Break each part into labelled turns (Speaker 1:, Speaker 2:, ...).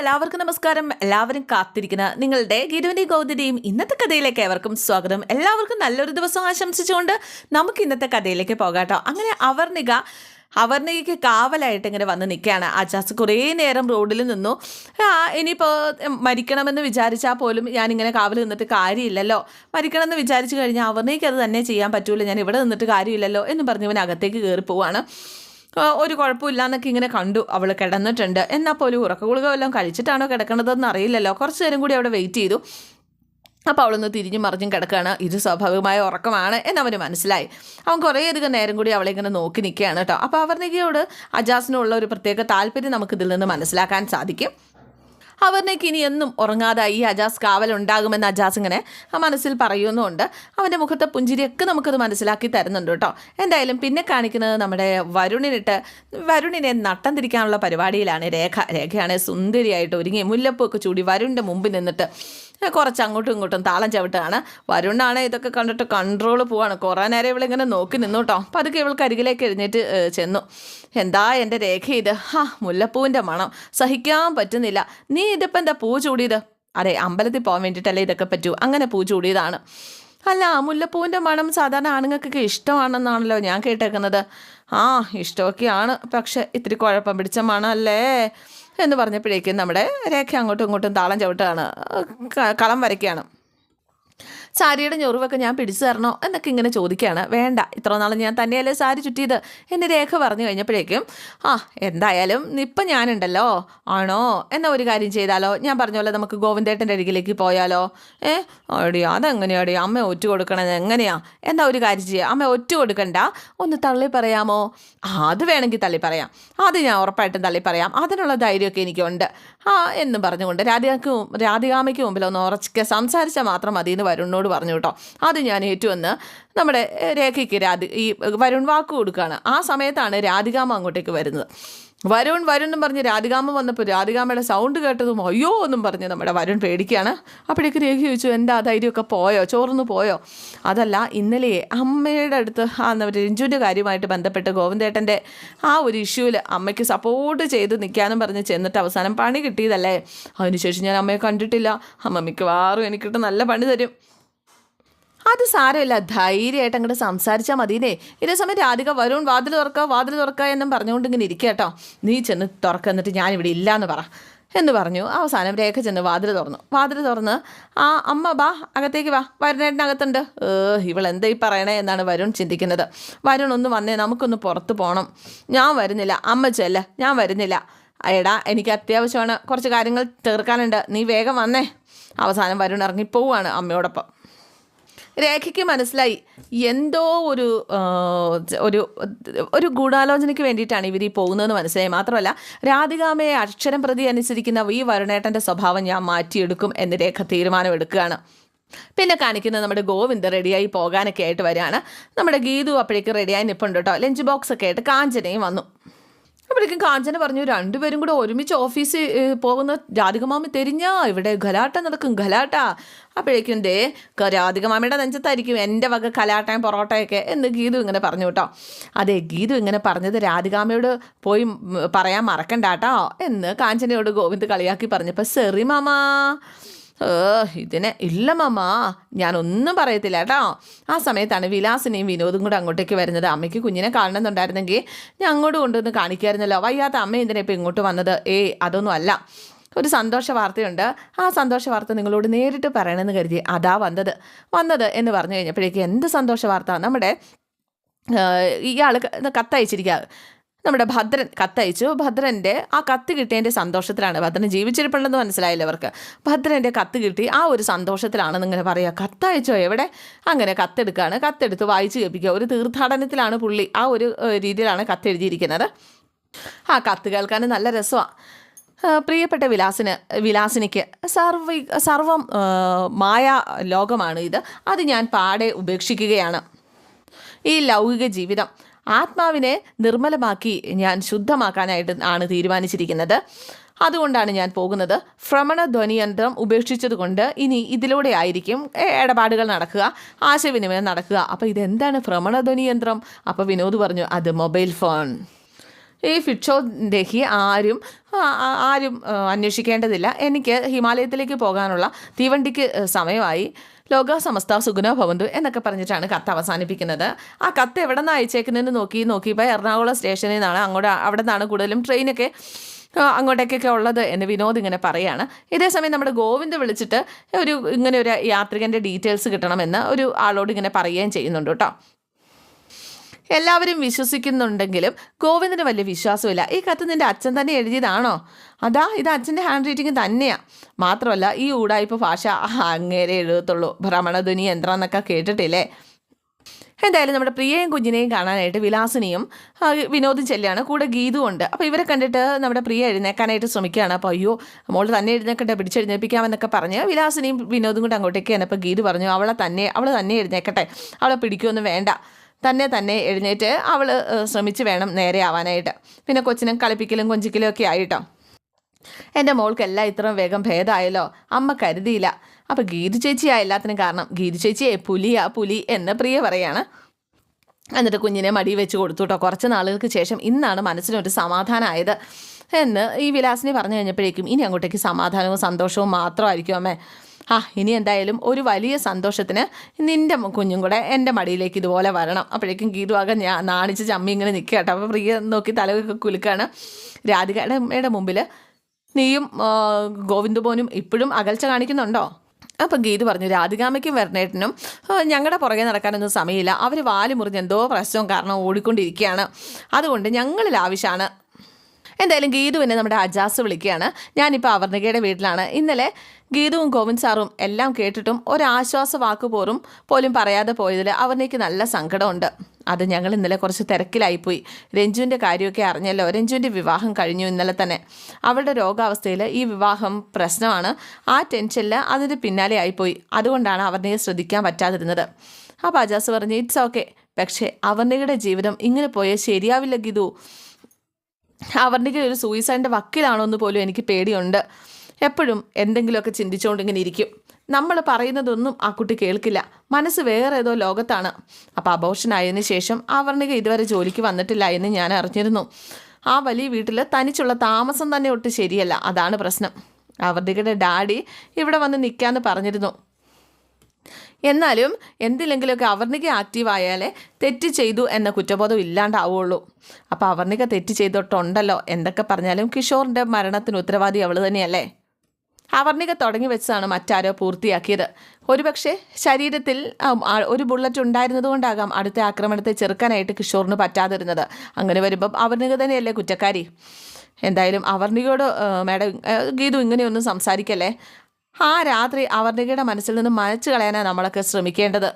Speaker 1: എല്ലാവർക്കും നമസ്കാരം. എല്ലാവരും കാത്തിരിക്കുന്ന നിങ്ങളുടെ ഗിരുവിന്റെ ഗൗതരിയും ഇന്നത്തെ കഥയിലേക്ക് ഏവർക്കും സ്വാഗതം. എല്ലാവർക്കും നല്ലൊരു ദിവസം ആശംസിച്ചുകൊണ്ട് നമുക്ക് ഇന്നത്തെ കഥയിലേക്ക് പോകാട്ടോ. അങ്ങനെ അവർണിക അവർണികയ്ക്ക് കാവലായിട്ട് ഇങ്ങനെ വന്ന് നിൽക്കുകയാണ്. അജാസ് കുറേ നേരം റോഡിൽ നിന്നു. ആ ഇനിയിപ്പോൾ മരിക്കണമെന്ന് വിചാരിച്ചാൽ പോലും ഞാനിങ്ങനെ കാവൽ നിന്നിട്ട് കാര്യമില്ലല്ലോ. മരിക്കണമെന്ന് വിചാരിച്ചു കഴിഞ്ഞാൽ അവർണിക്ക് അത് തന്നെ ചെയ്യാൻ പറ്റൂല. ഞാൻ ഇവിടെ നിന്നിട്ട് കാര്യമില്ലല്ലോ എന്ന് പറഞ്ഞ് ഇവൻ അകത്തേക്ക് കയറി പോവാണ് ഒരു കുഴപ്പമില്ല എന്നൊക്കെ ഇങ്ങനെ കണ്ടു. അവൾ കിടന്നിട്ടുണ്ട്. എന്നാൽ പോലും ഉറക്ക ഗുളിക വല്ലതും കഴിച്ചിട്ടാണോ കിടക്കണതെന്ന് അറിയില്ലല്ലോ. കുറച്ച് നേരം കൂടി അവിടെ വെയിറ്റ് ചെയ്തു. അപ്പോൾ അവളൊന്ന് തിരിഞ്ഞു മറിഞ്ഞും കിടക്കുകയാണ്. ഇത് സ്വാഭാവികമായ ഉറക്കമാണ് എന്നവന് മനസ്സിലായി. അവൻ കുറേയധികം നേരം കൂടി അവളെ ഇങ്ങനെ നോക്കി നിൽക്കുകയാണ് കേട്ടോ. അപ്പോൾ അവർണികയോട് അജാസിനുള്ള ഒരു പ്രത്യേക താല്പര്യം നമുക്കിതിൽ നിന്ന് മനസ്സിലാക്കാൻ സാധിക്കും. അവർണയ്ക്ക് ഇനി എന്നും ഉറങ്ങാതെ ഈ അജാസ് കാവലുണ്ടാകുമെന്ന് അജാസ് ഇങ്ങനെ ആ മനസ്സിൽ പറയുന്നുണ്ട്. അവന്റെ മുഖത്തെ പുഞ്ചിരിയൊക്കെ നമുക്കത് മനസ്സിലാക്കി തരുന്നുണ്ട് കേട്ടോ. എന്തായാലും പിന്നെ കാണിക്കുന്നത് നമ്മുടെ വരുണിനിട്ട് വരുണിനെ നട്ടം തിരിക്കാനുള്ള പരിപാടിയിലാണ് രേഖ. രേഖയാണ് സുന്ദരിയായിട്ട് ഒരുങ്ങി മുല്ലപ്പൊക്കെ ചൂടി വരുണിന്റെ മുമ്പിൽ നിന്നിട്ട് കുറച്ച് അങ്ങോട്ടും ഇങ്ങോട്ടും താളം ചവിട്ടാണ്. വരുണ്ണാണ് ഇതൊക്കെ കണ്ടിട്ട് കൺട്രോൾ പോവാണ്. കുറേ നേരം ഇവളിങ്ങനെ നോക്കി നിന്നു കേട്ടോ അപ്പം അതൊക്കെ ഇവൾക്ക് അരികിലേക്ക് എഴുന്നേറ്റ് ചെന്നു. എന്താ എന്റെ രേഖ ഇത്? ഹാ മുല്ലപ്പൂവിന്റെ മണം. സഹിക്കാൻ പറ്റുന്നില്ല. നീ ഇതിപ്പോൾ എന്താ പൂ ചൂടിയത്? അതെ അമ്പലത്തിൽ പോകാൻ വേണ്ടിയിട്ടല്ലേ ഇതൊക്കെ പറ്റൂ. അങ്ങനെ പൂ ചൂടിയതാണ്. അല്ല മുല്ലപ്പൂവിന്റെ മണം സാധാരണ ആണുങ്ങൾക്കൊക്കെ ഇഷ്ടമാണെന്നാണല്ലോ ഞാൻ കേട്ടേക്കുന്നത്. ആ ഇഷ്ടമൊക്കെയാണ്. പക്ഷെ ഇത്തിരി കുഴപ്പം പിടിച്ച മണമല്ലേ എന്ന് പറഞ്ഞപ്പോഴേക്കും നമ്മുടെ രേഖ അങ്ങോട്ടും ഇങ്ങോട്ടും താളം ചവിട്ടാണ്. കളം വരയ്ക്കുകയാണ്. സാരിയുടെ ഞൊറിവൊക്കെ ഞാൻ പിടിച്ചു തരണോ എന്നൊക്കെ ഇങ്ങനെ ചോദിക്കുകയാണ്. വേണ്ട ഇത്ര നാൾ ഞാൻ തന്നെയല്ലേ സാരി ചുറ്റിയത് എന്ന് രേഖ പറഞ്ഞു കഴിഞ്ഞപ്പോഴേക്കും ആ എന്തായാലും ഇപ്പം ഞാനുണ്ടല്ലോ ആണോ എന്നാ ഒരു കാര്യം ചെയ്താലോ? ഞാൻ പറഞ്ഞ പോലെ നമുക്ക് ഗോവിന്ദേട്ടന്റെ അരികിലേക്ക് പോയാലോ? ഏ അടി അതെങ്ങനെയാടി? അമ്മ ഒറ്റ കൊടുക്കണത് എങ്ങനെയാ? എന്താ ഒരു കാര്യം ചെയ്യുക അമ്മ ഒറ്റ കൊടുക്കണ്ട ഒന്ന് തള്ളി പറയാമോ? അത് വേണമെങ്കിൽ തള്ളി പറയാം. അത് ഞാൻ ഉറപ്പായിട്ടും തള്ളി പറയാം. അതിനുള്ള ധൈര്യമൊക്കെ എനിക്കുണ്ട്. ആ എന്നും പറഞ്ഞുകൊണ്ട് രാധികക്ക് രാധികാമയ്ക്ക് മുമ്പിൽ ഒന്ന് ഉറച്ചൊക്കെ സംസാരിച്ചാൽ മാത്രം മതി എന്ന് വരുണിനോട് പറഞ്ഞു കേട്ടോ. അത് ഞാൻ ഏറ്റുവന്ന് നമ്മുടെ രേഖയ്ക്ക് രാധി ഈ വരുൺ വാക്ക് കൊടുക്കുകയാണ്. ആ സമയത്താണ് രാധികാമ അങ്ങോട്ടേക്ക് വരുന്നത്. വരുൺ വരുൺ എന്നും പറഞ്ഞ് രാധികാമ വന്നപ്പോൾ രാധികാമയുടെ സൗണ്ട് കേട്ടതും അയ്യോ എന്നും പറഞ്ഞ് നമ്മുടെ വരുൺ പേടിക്കുകയാണ്. അപ്പോഴേക്ക് രേഖ ചോദിച്ചു എന്താ ധൈര്യമൊക്കെ പോയോ? ചോർന്ന് പോയോ? അതല്ല ഇന്നലെ അമ്മയുടെ അടുത്ത് ആ രഞ്ജുവിന്റെ കാര്യമായിട്ട് ബന്ധപ്പെട്ട് ഗോവിന്ദേട്ടന്റെ ആ ഒരു ഇഷ്യൂവിൽ അമ്മയ്ക്ക് സപ്പോർട്ട് ചെയ്ത് നിൽക്കാനും പറഞ്ഞ് ചെന്നിട്ട് അവസാനം പണി കിട്ടിയതല്ലേ? അതിനുശേഷം ഞാൻ അമ്മയെ കണ്ടിട്ടില്ല. അമ്മ മിക്കവാറും എനിക്കിട്ട് നല്ല പണി തരും. അത് സാരമില്ല. ധൈര്യമായിട്ട് അങ്ങോട്ട് സംസാരിച്ചാൽ മതിയേ ഇതേ സമയത്ത് രാധിക വരുൺ വാതിൽ തുറക്കുക വാതിൽ തുറക്കുക എന്നും പറഞ്ഞുകൊണ്ട് ഇങ്ങനെ ഇരിക്കുക കേട്ടോ. നീ ചെന്ന് തുറക്കുക എന്നിട്ട് ഞാനിവിടെ ഇല്ല എന്ന് പറ എന്ന് പറഞ്ഞു. അവസാനം രേഖ ചെന്ന് വാതിൽ തുറന്നു. വാതിൽ തുറന്ന് ആ അമ്മ ബാ അകത്തേക്ക് വാ. വരുണേട്ടനകത്തുണ്ട്. ഇവൾ എന്താ ഈ പറയണേ? എന്നാണ് വരുൺ ചിന്തിക്കുന്നത്. വരുൺ ഒന്ന് വന്നേ നമുക്കൊന്ന് പുറത്ത് പോകണം ഞാൻ വരുന്നില്ല. അമ്മ ചെല്ല. ഞാൻ വരുന്നില്ല. എടാ എനിക്ക് അത്യാവശ്യമാണ്. കുറച്ച് കാര്യങ്ങൾ തീർക്കാനുണ്ട്. നീ വേഗം വന്നേ. അവസാനം വരുൺ ഇറങ്ങിപ്പോവാണ് അമ്മയോടൊപ്പം. രേഖയ്ക്ക് മനസ്സിലായി. എന്തോ ഒരു ഒരു ഒരു ഗൂഢാലോചനയ്ക്ക് വേണ്ടിയിട്ടാണ് ഇവർ ഈ പോകുന്നതെന്ന് മനസ്സിലായി. മാത്രമല്ല രാധികാമയെ അക്ഷരം പ്രതി അനുസരിക്കുന്ന ഈ വരുണേട്ടന്റെ സ്വഭാവം ഞാൻ മാറ്റിയെടുക്കും എന്ന് രേഖ തീരുമാനമെടുക്കുകയാണ്. പിന്നെ കാണിക്കുന്നത് നമ്മുടെ ഗോവിന്ദ് റെഡിയായി പോകാനൊക്കെ ആയിട്ട് വരികയാണ്. നമ്മുടെ ഗീതു അപ്പോഴേക്ക് റെഡിയായി നിൽപ്പുണ്ട് കേട്ടോ. ലഞ്ച് ബോക്സ് ഒക്കെ ആയിട്ട് കാഞ്ചനയും വന്നു. അപ്പോഴേക്കും കാഞ്ചന പറഞ്ഞു രണ്ടുപേരും കൂടെ ഒരുമിച്ച് ഓഫീസിൽ പോകുന്ന രാധികമാമി തെരിഞ്ഞാ ഇവിടെ ഗലാട്ട നടക്കും ഗലാട്ട അപ്പോഴേക്കും ദേ രാധികമാമിയുടെ നെഞ്ചത്തായിരിക്കും എന്റെ വക കലാട്ടയും പൊറോട്ടയൊക്കെ എന്ന് ഗീതു ഇങ്ങനെ പറഞ്ഞു കേട്ടോ. അതെ ഗീതു ഇങ്ങനെ പറഞ്ഞത് രാധികാമയോട് പോയി പറയാൻ പറയാൻ മറക്കണ്ടാട്ടോ എന്ന് കാഞ്ചനയോട് ഗോവിന്ദ് കളിയാക്കി പറഞ്ഞപ്പോൾ സെറി മാമാ ഇതിനെ ഇല്ല മമ്മ ഞാനൊന്നും പറയത്തില്ല കേട്ടോ. ആ സമയത്താണ് വിലാസിനെയും വിനോദും കൂടെ അങ്ങോട്ടേക്ക് വരുന്നത്. അമ്മയ്ക്ക് കുഞ്ഞിനെ കാണണമെന്നുണ്ടായിരുന്നെങ്കിൽ ഞാൻ അങ്ങോട്ട് കൊണ്ടുവന്ന് കാണിക്കായിരുന്നല്ലോ. വയ്യാത്ത അമ്മ എന്തിനാ ഇപ്പം ഇങ്ങോട്ട് വന്നത്? ഏ അതൊന്നും അല്ല. ഒരു സന്തോഷ വാർത്തയുണ്ട്. ആ സന്തോഷ വാർത്ത നിങ്ങളോട് നേരിട്ട് പറയണമെന്ന് കരുതി അതാ വന്നത്. വന്നത് എന്ന് പറഞ്ഞു കഴിഞ്ഞപ്പോഴേക്ക് എന്ത് സന്തോഷ വാർത്ത? നമ്മുടെ ഇയാൾ കത്തയച്ചിരിക്കുക നമ്മുടെ ഭദ്രൻ കത്തയച്ചു. ഭദ്രന്റെ ആ കത്ത് കിട്ടിയതിന്റെ സന്തോഷത്തിലാണ്. ഭദ്രൻ ജീവിച്ചിരിപ്പുണ്ടെന്ന് മനസ്സിലായില്ല അവർക്ക് ഭദ്രന്റെ കത്ത് കിട്ടി. ആ ഒരു സന്തോഷത്തിലാണ് നിങ്ങൾ പറയുക കത്തയച്ചോ എവിടെ? അങ്ങനെ കത്തെടുക്കുകയാണ് കത്തെടുത്ത് വായിച്ച് കേൾപ്പിക്കുക. ഒരു തീർത്ഥാടനത്തിലാണ് പുള്ളി ആ ഒരു രീതിയിലാണ് കത്തെഴുതിയിരിക്കുന്നത്. ആ കത്ത് കേൾക്കാൻ നല്ല രസമാണ് പ്രിയപ്പെട്ട വിലാസിന് വിലാസിനിക്ക് സർവ സർവം മായ ലോകമാണ് ഇത്. അത് ഞാൻ പാടെ ഉപേക്ഷിക്കുകയാണ്. ഈ ലൗകിക ജീവിതം. ആത്മാവിനെ നിർമ്മലമാക്കി ഞാൻ ശുദ്ധമാക്കാനായിട്ട് ആണ് തീരുമാനിച്ചിരിക്കുന്നത്. അതുകൊണ്ടാണ് ഞാൻ പോകുന്നത്. ഭ്രമണ ധ്വനിയന്ത്രം ഉപേക്ഷിച്ചതുകൊണ്ട് ഇനി ഇതിലൂടെ ആയിരിക്കും ഇടപാടുകൾ നടക്കുക ആശയവിനിമയം നടക്കുക. അപ്പോൾ ഇതെന്താണ് ഭ്രമണ ധ്വനിയന്ത്രം? അപ്പോൾ വിനോദ് പറഞ്ഞു അത് മൊബൈൽ ഫോൺ. ഈ ആരും ആ, ആ, ആരും ആ, അന്വേഷിക്കേണ്ടതില്ല. എനിക്ക് ഹിമാലയത്തിലേക്ക് പോകാനുള്ള തീവണ്ടിക്ക് സമയമായി. ലോക സമസ്ത സുഗുണ ഭവന്തു എന്നൊക്കെ പറഞ്ഞിട്ടാണ് കത്ത് അവസാനിപ്പിക്കുന്നത്. ആ കത്ത് എവിടെ നിന്ന് അയച്ചേക്കുന്നതെന്ന് നോക്കി നോക്കിയപ്പോൾ എറണാകുളം സ്റ്റേഷനിൽ നിന്നാണ് അങ്ങോട്ട് അവിടെ നിന്നാണ് കൂടുതലും ട്രെയിനൊക്കെ അങ്ങോട്ടേക്കൊക്കെ ഉള്ളത് എന്ന് വിനോദ് ഇങ്ങനെ പറയാണ്. ഇതേസമയം നമ്മുടെ ഗോവിന്ദ് വിളിച്ചിട്ട് ഒരു ഇങ്ങനെ ഒരു യാത്രികന്റെ ഡീറ്റെയിൽസ് കിട്ടണമെന്ന് ഒരു ആളോട് ഇങ്ങനെ പറയുകയും ചെയ്യുന്നുണ്ട് കേട്ടോ. എല്ലാവരും വിശ്വസിക്കുന്നുണ്ടെങ്കിലും ഗോവിന്ദന് വലിയ വിശ്വാസമില്ല. ഈ കത്ത് നിന്റെ അച്ഛൻ തന്നെ എഴുതിയതാണോ? അതാ ഇത് അച്ഛന്റെ ഹാൻഡ് റൈറ്റിംഗ് തന്നെയാണ് മാത്രമല്ല ഈ ഊടായ്പ ഭാഷ അങ്ങേരെ എഴുതത്തുള്ളൂ. ഭ്രമണധ്വനി യന്ത്രം എന്നൊക്കെ കേട്ടിട്ടില്ലേ? എന്തായാലും നമ്മുടെ പ്രിയയും കുഞ്ഞിനെയും കാണാനായിട്ട് വിലാസിനിയും വിനോദും ചെല്ലുകയാണ് കൂടെ ഗീതും ഉണ്ട്. അപ്പോൾ ഇവരെ കണ്ടിട്ട് നമ്മുടെ പ്രിയ എഴുന്നേക്കാനായിട്ട് ശ്രമിക്കുകയാണ്. അപ്പോൾ അയ്യോ മോൾ തന്നെ എഴുന്നേക്കട്ടെ പിടിച്ചെഴുന്നേപ്പിക്കാമെന്നൊക്കെ പറഞ്ഞ് വിലാസിനിയും വിനോദും കൂടെ അങ്ങോട്ടേക്ക് ചെന്നപ്പോൾ ഗീതു പറഞ്ഞു അവളെ തന്നെ അവൾ തന്നെ എഴുന്നേക്കട്ടെ. അവളെ പിടിക്കുമൊന്നും വേണ്ട. തന്നെ തന്നെ എഴുന്നേറ്റ് അവൾ ശ്രമിച്ച് വേണം നേരെ ആവാനായിട്ട്. പിന്നെ കൊച്ചിനും കളിപ്പിക്കലും കൊഞ്ചിക്കലും ഒക്കെ ആയിട്ടോ. എന്റെ മോൾക്കെല്ലാം ഇത്രയും വേഗം ഭേദമായല്ലോ അമ്മ കരുതിയില്ല. അപ്പോൾ ഗീതു ചേച്ചിയാ എല്ലാത്തിനും കാരണം. ഗീതു ചേച്ചിയെ പുലിയാ പുലി എന്ന് പ്രിയ പറയാണ്. എന്നിട്ട് കുഞ്ഞിനെ മടി വെച്ച് കൊടുത്തുട്ടോ. കുറച്ച് നാളുകൾക്ക് ശേഷം ഇന്നാണ് മനസ്സിനൊരു സമാധാനമായത് എന്ന് ഈ വിലാസിനി പറഞ്ഞു കഴിഞ്ഞപ്പോഴേക്കും ഇനി അങ്ങോട്ടേക്ക് സമാധാനവും സന്തോഷവും മാത്രമായിരിക്കും അമ്മേ. ആ ഇനി എന്തായാലും ഒരു വലിയ സന്തോഷത്തിന് നിന്റെ കുഞ്ഞും കൂടെ എന്റെ മടിയിലേക്ക് ഇതുപോലെ വരണം. അപ്പോഴേക്കും ഗീതുവാകെ ഞാൻ നാണിച്ച് ചമ്മി ഇങ്ങനെ നിൽക്കുക കേട്ടോ. അപ്പോൾ പ്രിയ നോക്കി തലകൊക്കെ കുലുക്കാണ്. രാധികയുടെ മുമ്പിൽ നീയും ഗോവിന്ദബോനും ഇപ്പോഴും അകൽച്ച കാണിക്കുന്നുണ്ടോ? അപ്പം ഗീത് പറഞ്ഞു രാധികാമയ്ക്കും വെർണേട്ടനും ഞങ്ങളുടെ പുറകെ നടക്കാനൊന്നും സമയമില്ല. അവർ വാൽ മുറിഞ്ഞ് എന്തോ പ്രശ്നവും കാരണം ഓടിക്കൊണ്ടിരിക്കുകയാണ്. അതുകൊണ്ട് ഞങ്ങളിൽ ആവശ്യമാണ് എന്തായാലും ഗീതുവിനെ നമ്മുടെ അജാസ് വിളിക്കുകയാണ്. ഞാനിപ്പോൾ അവർണികയുടെ വീട്ടിലാണ്. ഇന്നലെ ഗീതുവും ഗോവിന്ദ് സാറും എല്ലാം കേട്ടിട്ടും ഒരാശ്വാസ വാക്ക് പോലും പോലും പറയാതെ പോയതിൽ അവർണിക്ക് നല്ല സങ്കടമുണ്ട്. അത് ഞങ്ങൾ ഇന്നലെ കുറച്ച് തിരക്കിലായിപ്പോയി. രഞ്ജുവിന്റെ കാര്യമൊക്കെ അറിഞ്ഞല്ലോ. രഞ്ജുവിന്റെ വിവാഹം കഴിഞ്ഞു ഇന്നലെ തന്നെ. അവളുടെ രോഗാവസ്ഥയിൽ ഈ വിവാഹം പ്രശ്നമാണ്. ആ ടെൻഷനിൽ അതിന് പിന്നാലെ ആയിപ്പോയി. അതുകൊണ്ടാണ് അവർണിയെ ശ്രദ്ധിക്കാൻ പറ്റാതിരുന്നത്. അപ്പോൾ അജാസ് പറഞ്ഞു ഇറ്റ്സ് ഓക്കെ. പക്ഷേ അവർണികയുടെ ജീവിതം ഇങ്ങനെ പോയാൽ ശരിയാവില്ല ഗീതു. അവരുടെ ഒരു സൂയിസൈഡിന്റെ വക്കിലാണോ എന്ന് പോലും എനിക്ക് പേടിയുണ്ട്. എപ്പോഴും എന്തെങ്കിലുമൊക്കെ ചിന്തിച്ചുകൊണ്ട് ഇങ്ങനെ ഇരിക്കും. നമ്മൾ പറയുന്നതൊന്നും ആ കുട്ടി കേൾക്കില്ല. മനസ്സ് വേറെ ഏതോ ലോകത്താണ്. അപ്പോൾ അബോർഷനായതിനു ശേഷം അവർണിക ഇതുവരെ ജോലിക്ക് വന്നിട്ടില്ല എന്ന് ഞാൻ അറിഞ്ഞിരുന്നു. ആ വലിയ വീട്ടിൽ തനിച്ചുള്ള താമസം തന്നെ ഒട്ട് ശരിയല്ല. അതാണ് പ്രശ്നം. അവർണികയുടെ ഡാഡി ഇവിടെ വന്ന് നിൽക്കാമെന്ന് പറഞ്ഞിരുന്നു. എന്നാലും എന്തിലെങ്കിലുമൊക്കെ അവർണിക ആക്റ്റീവ് ആയാലേ തെറ്റ് ചെയ്തു എന്ന കുറ്റബോധം ഇല്ലാണ്ടാവുള്ളൂ. അപ്പോൾ അവർണിക തെറ്റ് ചെയ്തിട്ടുണ്ടല്ലോ എന്തൊക്കെ പറഞ്ഞാലും കിഷോറിന്റെ മരണത്തിന് ഉത്തരവാദി അവൾ തന്നെയല്ലേ? അവർണിക തുടങ്ങി വെച്ചതാണ് മറ്റാരോ പൂർത്തിയാക്കിയത്. ഒരുപക്ഷെ ശരീരത്തിൽ ഒരു ബുള്ളറ്റ് ഉണ്ടായിരുന്നത് കൊണ്ടാകാം അടുത്ത ആക്രമണത്തെ ചെറുക്കാനായിട്ട് കിഷോറിന് പറ്റാതിരുന്നത്. അങ്ങനെ വരുമ്പം അവർണിക തന്നെയല്ലേ കുറ്റക്കാരി? എന്തായാലും അവർണികയോട് മാഡം ഗീതു ഇങ്ങനെയൊന്നും സംസാരിക്കല്ലേ? ആ രാത്രി അവർണികയുടെ മനസ്സിൽ നിന്ന് മനച്ചു കളയാനാണ് നമ്മളൊക്കെ ശ്രമിക്കേണ്ടത്.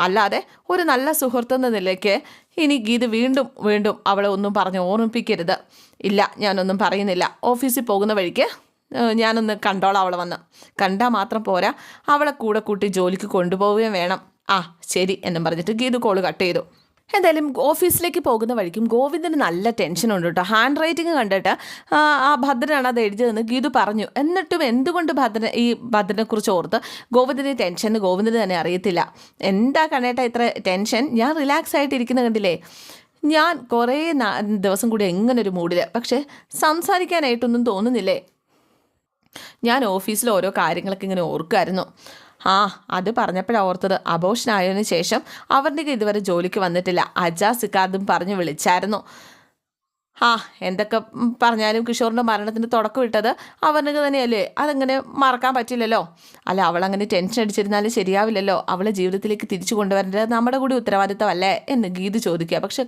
Speaker 1: അല്ലാതെ ഒരു നല്ല സുഹൃത്തെന്ന നിലയ്ക്ക് ഇനി ഗീത് വീണ്ടും വീണ്ടും അവളെ ഒന്നും പറഞ്ഞ് ഓർമ്മിപ്പിക്കരുത്. ഇല്ല ഞാനൊന്നും പറയുന്നില്ല. ഓഫീസിൽ പോകുന്ന വഴിക്ക് ഞാനൊന്ന് കണ്ടോളാം അവളെ വന്ന്. കണ്ടാൽ മാത്രം പോരാ. അവളെ കൂടെ കൂട്ടി ജോലിക്ക് കൊണ്ടുപോവുകയും വേണം. ആ ശരി എന്നും പറഞ്ഞിട്ട് ഗീതു കോൾ കട്ട് ചെയ്തു. എന്തായാലും ഓഫീസിലേക്ക് പോകുന്ന വഴിക്കും ഗോവിന്ദന് നല്ല ടെൻഷൻ ഉണ്ട് കേട്ടോ. ഹാൻഡ് റൈറ്റിംഗ് കണ്ടിട്ട് ആ, ഭദ്രനാണ് അത് എഴുതിയതെന്ന് ഗീതു പറഞ്ഞു. എന്നിട്ടും എന്തുകൊണ്ട് ഭദ്രൻ ഈ ഭദ്രനെക്കുറിച്ച് ഓർത്ത് ഗോവിന്ദന് ടെൻഷൻ ഗോവിന്ദന് തന്നെ അറിയത്തില്ല. എന്താ കണ്ടേട്ടാ ഇത്ര ടെൻഷൻ ഞാൻ റിലാക്സ് ആയിട്ട് ഇരിക്കുന്ന കണ്ടില്ലേ? ഞാൻ കുറേ ദിവസം കൂടി എങ്ങനൊരു ഒരു പക്ഷേ സംസാരിക്കാനായിട്ടൊന്നും തോന്നുന്നില്ലേ? ഞാൻ ഓഫീസിൽ ഓരോ കാര്യങ്ങളൊക്കെ ഇങ്ങനെ ഓർക്കുമായിരുന്നു ആ അത് പറഞ്ഞപ്പോഴാണ് ഓർത്തത്. അബോഷനായതിനു ശേഷം അവരുടെ ഇതുവരെ ജോലിക്ക് വന്നിട്ടില്ല. അജാ സിക്കാർദും പറഞ്ഞു വിളിച്ചായിരുന്നു. ആ എന്തൊക്കെ പറഞ്ഞാലും കിഷോറിന്റെ മരണത്തിന് തുടക്കം ഇട്ടത് അവർക്ക് തന്നെയല്ലേ? അതങ്ങനെ മറക്കാൻ പറ്റില്ലല്ലോ? അല്ല അവളങ്ങനെ ടെൻഷൻ അടിച്ചിരുന്നാലും ശരിയാവില്ലല്ലോ? അവളെ ജീവിതത്തിലേക്ക് തിരിച്ചു കൊണ്ടുവരേണ്ടത് നമ്മുടെ കൂടി ഉത്തരവാദിത്തമല്ലേ എന്ന് ഗീത് ചോദിക്കുക. പക്ഷെ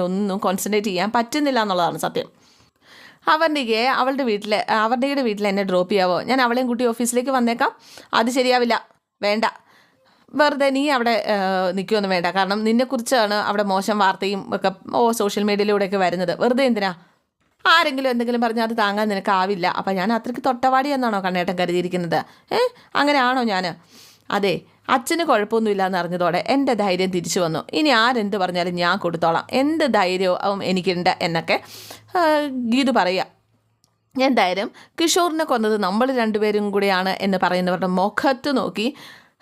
Speaker 1: ഒന്നും കോൺസെൻട്രേറ്റ് ചെയ്യാൻ പറ്റുന്നില്ല എന്നുള്ളതാണ് സത്യം. അവന്തികയെ അവളുടെ വീട്ടിൽ അവന്തികയുടെ വീട്ടിൽ എന്നെ ഡ്രോപ്പ് ചെയ്യാവോ? ഞാൻ അവളെയും കൂട്ടി ഓഫീസിലേക്ക് വന്നേക്കാം. അത് ശരിയാവില്ല. വേണ്ട. വെറുതെ നീ അവിടെ നിൽക്കുമെന്ന് വേണ്ട. കാരണം നിന്നെക്കുറിച്ചാണ് അവിടെ മോശം വാർത്തയും ഒക്കെ ഓ സോഷ്യൽ മീഡിയയിലൂടെയൊക്കെ വരുന്നത്. വെറുതെ എന്തിനാ? ആരെങ്കിലും എന്തെങ്കിലും പറഞ്ഞാൽ അത് താങ്ങാൻ നിനക്കാവില്ല. അപ്പം ഞാൻ അത്രയ്ക്ക് തൊട്ടവാടി എന്നാണോ കണ്ണേട്ടൻ കരുതിയിരിക്കുന്നത്? ഏ? അങ്ങനെയാണോ ഞാൻ അതെ അച്ഛന് കുഴപ്പമൊന്നുമില്ല എന്ന് അറിഞ്ഞതോടെ എന്റെ ധൈര്യം തിരിച്ചു വന്നു. ഇനി ആരെന്ത് പറഞ്ഞാലും ഞാൻ കൊടുത്തോളാം. എന്ത് ധൈര്യവും എനിക്കുണ്ട് എന്നൊക്കെ ഗീതു പറയുക. എന്തായാലും കിഷോറിനെ കൊന്നത് നമ്മൾ രണ്ടുപേരും കൂടെയാണ് എന്ന് പറയുന്നവരുടെ മുഖത്ത് നോക്കി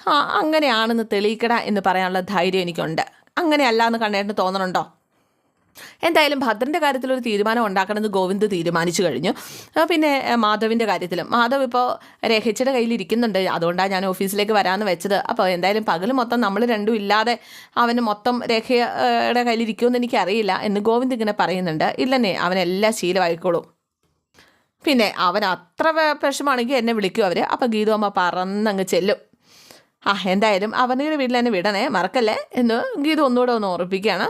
Speaker 1: അങ്ങനെയാണെന്ന് തെളിയിക്കട എന്ന് പറയാനുള്ള ധൈര്യം എനിക്കുണ്ട്. അങ്ങനെയല്ല എന്ന് കണ്ണേട്ടന് തോന്നണുണ്ടോ? എന്തായാലും ഭദ്രന്റെ കാര്യത്തിൽ ഒരു തീരുമാനം ഉണ്ടാക്കണമെന്ന് ഗോവിന്ദ് തീരുമാനിച്ചു കഴിഞ്ഞു. പിന്നെ മാധവിന്റെ കാര്യത്തിലും. മാധവ് ഇപ്പോൾ രേഖച്ചയുടെ കയ്യിൽ ഇരിക്കുന്നുണ്ട്. അതുകൊണ്ടാണ് ഞാൻ ഓഫീസിലേക്ക് വരാമെന്ന് വെച്ചത്. അപ്പോൾ എന്തായാലും പകൽ മൊത്തം നമ്മൾ രണ്ടും ഇല്ലാതെ അവന് മൊത്തം രേഖയുടെ കയ്യിലിരിക്കുമെന്ന് എനിക്കറിയില്ല എന്ന് ഗോവിന്ദ് ഇങ്ങനെ പറയുന്നുണ്ട്. ഇല്ലെന്നേ അവനെല്ലാം ശീലമായിക്കോളും. പിന്നെ അവൻ അത്ര വിഷമാണെങ്കിൽ എന്നെ വിളിക്കും അവർ അപ്പോൾ ഗീതമ്മ പറന്നങ്ങ് ചെല്ലും. ആ എന്തായാലും അവനീടെ വീട്ടിൽ തന്നെ വിടണേ മറക്കല്ലേ എന്ന് ഗീത ഒന്നുകൂടെ ഒന്ന് ഓർപ്പിക്കുകയാണ്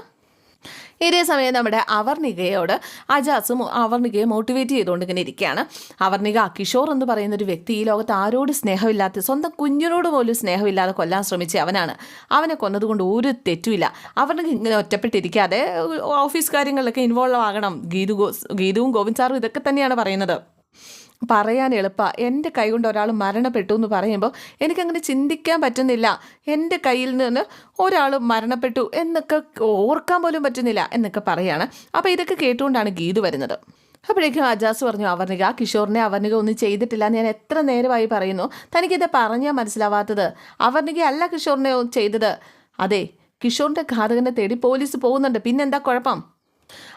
Speaker 1: ഇതേ സമയം നമ്മുടെ അവർണികയോട് അജാസും അവർണികയെ മോട്ടിവേറ്റ് ചെയ്തുകൊണ്ട് ഇങ്ങനെ ഇരിക്കുകയാണ്. അവർണിക കിഷോർ എന്ന് പറയുന്ന ഒരു വ്യക്തി ഈ ലോകത്ത് ആരോട് സ്നേഹമില്ലാത്ത സ്വന്തം കുഞ്ഞിനോട് പോലും സ്നേഹമില്ലാതെ കൊല്ലാൻ ശ്രമിച്ച അവനാണ്. അവനെ കൊന്നതുകൊണ്ട് ഒരു തെറ്റുമില്ല. അവർണിക ഇങ്ങനെ ഒറ്റപ്പെട്ടിരിക്കാതെ ഓഫീസ് കാര്യങ്ങളിലൊക്കെ ഇൻവോൾവ് ആകണം. ഗീതു ഗീതുവും ഗോവിന്ദ് സാറും ഇതൊക്കെ തന്നെയാണ് പറയുന്നത്. പറയാൻ എളുപ്പമാണ് എന്റെ കൈ കൊണ്ട് ഒരാൾ മരണപ്പെട്ടു എന്ന് പറയുമ്പോൾ എനിക്കങ്ങനെ ചിന്തിക്കാൻ പറ്റുന്നില്ല. എന്റെ കയ്യിൽ നിന്ന് ഒരാൾ മരണപ്പെട്ടു എന്നൊക്കെ ഓർക്കാൻ പോലും പറ്റുന്നില്ല എന്നൊക്കെ പറയാണ്. അപ്പോൾ ഇതൊക്കെ കേട്ടുകൊണ്ടാണ് ഗീത് വരുന്നത്. അപ്പോഴേക്കും അജാസ് പറഞ്ഞു അവർണിക കിഷോറിനെ അവർണിക ഒന്നും ചെയ്തിട്ടില്ല ഞാൻ എത്ര നേരമായി പറയുന്നു. തനിക്കിത് പറഞ്ഞാൽ മനസ്സിലാവാത്തത്. അവർണിക അല്ല കിഷോറിനെ ചെയ്തത്. അതെ കിഷോറിന്റെ ഘാതകനെ തേടി പോലീസ് പോകുന്നുണ്ട്. പിന്നെന്താ കുഴപ്പം?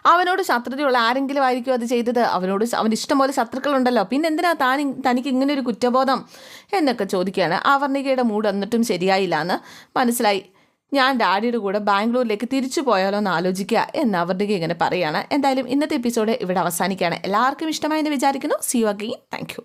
Speaker 1: അവനോട് ശത്രുതയുള്ള ആരെങ്കിലും ആയിരിക്കും അത് ചെയ്തത്. അവനോട് അവൻ ഇഷ്ടംപോലെ ശത്രുക്കളുണ്ടല്ലോ. പിന്നെ എന്തിനാ താൻ തനിക്ക് ഇങ്ങനെ ഒരു കുറ്റബോധം? എന്നൊക്കെ ചോദിക്കുകയാണ്. അവർണികയുടെ മൂഡ് എന്നിട്ടും ശരിയായില്ല എന്ന് മനസ്സിലായി. ഞാൻ ഡാഡിയുടെ കൂടെ ബാംഗ്ലൂരിലേക്ക് തിരിച്ചു പോയാലോ എന്ന് ആലോചിക്കുക എന്ന് അവർണിക ഇങ്ങനെ പറയുകയാണ് എന്തായാലും ഇന്നത്തെ എപ്പിസോഡ് ഇവിടെ അവസാനിക്കുകയാണ്. എല്ലാവർക്കും ഇഷ്ടമായെന്ന് വിചാരിക്കുന്നു. C you again thank